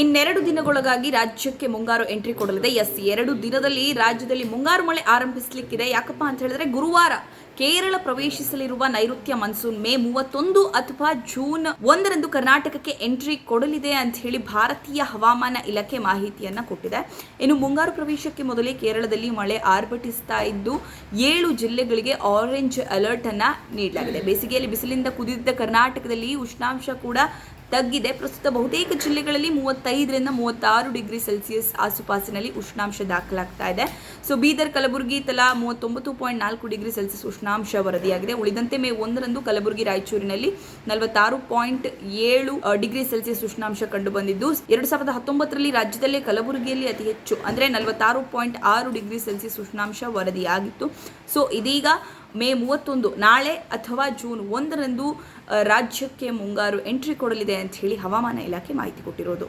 ಇನ್ನೆರಡು ದಿನಗಳೊಳಗಾಗಿ ರಾಜ್ಯಕ್ಕೆ ಮುಂಗಾರು ಎಂಟ್ರಿ ಕೊಡಲಿದೆ. ಎಸ್, ಎರಡು ದಿನದಲ್ಲಿ ರಾಜ್ಯದಲ್ಲಿ ಮುಂಗಾರು ಮಳೆ ಆರಂಭಿಸಲಿಕ್ಕಿದೆ. ಯಾಕಪ್ಪ ಅಂತ ಹೇಳಿದ್ರೆ ಗುರುವಾರ ಕೇರಳ ಪ್ರವೇಶಿಸಲಿರುವ ನೈಋತ್ಯ ಮನ್ಸೂನ್ ಮೇ ಮೂವತ್ತೊಂದು ಅಥವಾ ಜೂನ್ ಒಂದರಂದು ಕರ್ನಾಟಕಕ್ಕೆ ಎಂಟ್ರಿ ಕೊಡಲಿದೆ ಅಂತ ಹೇಳಿ ಭಾರತೀಯ ಹವಾಮಾನ ಇಲಾಖೆ ಮಾಹಿತಿಯನ್ನ ಕೊಟ್ಟಿದೆ. ಇನ್ನು ಮುಂಗಾರು ಪ್ರವೇಶಕ್ಕೆ ಮೊದಲೇ ಕೇರಳದಲ್ಲಿ ಮಳೆ ಆರ್ಭಟಿಸ್ತಾ ಇದ್ದು ಏಳು ಜಿಲ್ಲೆಗಳಿಗೆ ಆರೆಂಜ್ ಅಲರ್ಟ್ ಅನ್ನ ನೀಡಲಾಗಿದೆ. ಬೇಸಿಗೆಯಲ್ಲಿ ಬಿಸಿಲಿಂದ ಕುದಿದಿದ್ದ ಕರ್ನಾಟಕದಲ್ಲಿ ಉಷ್ಣಾಂಶ ಕೂಡ ತಗ್ಗಿದೆ. ಪ್ರಸ್ತುತ ಬಹುತೇಕ ಜಿಲ್ಲೆಗಳಲ್ಲಿ ಮೂವತ್ತೈದರಿಂದ ಮೂವತ್ತಾರು ಡಿಗ್ರಿ ಸೆಲ್ಸಿಯಸ್ ಆಸುಪಾಸಿನಲ್ಲಿ ಉಷ್ಣಾಂಶ ದಾಖಲಾಗ್ತಾ ಇದೆ. ಸೊ, ಬೀದರ್, ಕಲಬುರಗಿ, ತಲಾ ಮೂವತ್ತೊಂಬತ್ತು ಪಾಯಿಂಟ್ ನಾಲ್ಕು ಡಿಗ್ರಿ ಸೆಲ್ಸಿಯಸ್ ಉಷ್ಣಾಂಶ ವರದಿಯಾಗಿದೆ. ಉಳಿದಂತೆ ಮೇ ಒಂದರಂದು ಕಲಬುರಗಿ, ರಾಯಚೂರಿನಲ್ಲಿ ನಲವತ್ತಾರು ಪಾಯಿಂಟ್ ಏಳು ಡಿಗ್ರಿ ಸೆಲ್ಸಿಯಸ್ ಉಷ್ಣಾಂಶ ಕಂಡು ಬಂದಿದ್ದು ಎರಡು ಸಾವಿರದ ಹತ್ತೊಂಬತ್ತರಲ್ಲಿ ರಾಜ್ಯದಲ್ಲೇ ಕಲಬುರಗಿಯಲ್ಲಿ ಅತಿ ಹೆಚ್ಚು, ಅಂದರೆ ನಲವತ್ತಾರು ಪಾಯಿಂಟ್ ಆರು ಡಿಗ್ರಿ ಸೆಲ್ಸಿಯಸ್ ಉಷ್ಣಾಂಶ ವರದಿಯಾಗಿತ್ತು. ಸೊ, ಇದೀಗ ಮೇ ಮೂವತ್ತೊಂದು, ನಾಳೆ ಅಥವಾ ಜೂನ್ ಒಂದರಂದು ರಾಜ್ಯಕ್ಕೆ ಮುಂಗಾರು ಎಂಟ್ರಿ ಕೊಡಲಿದೆ ಅಂತ ಹೇಳಿ ಹವಾಮಾನ ಇಲಾಖೆ ಮಾಹಿತಿ ಕೊಟ್ಟಿರೋದು.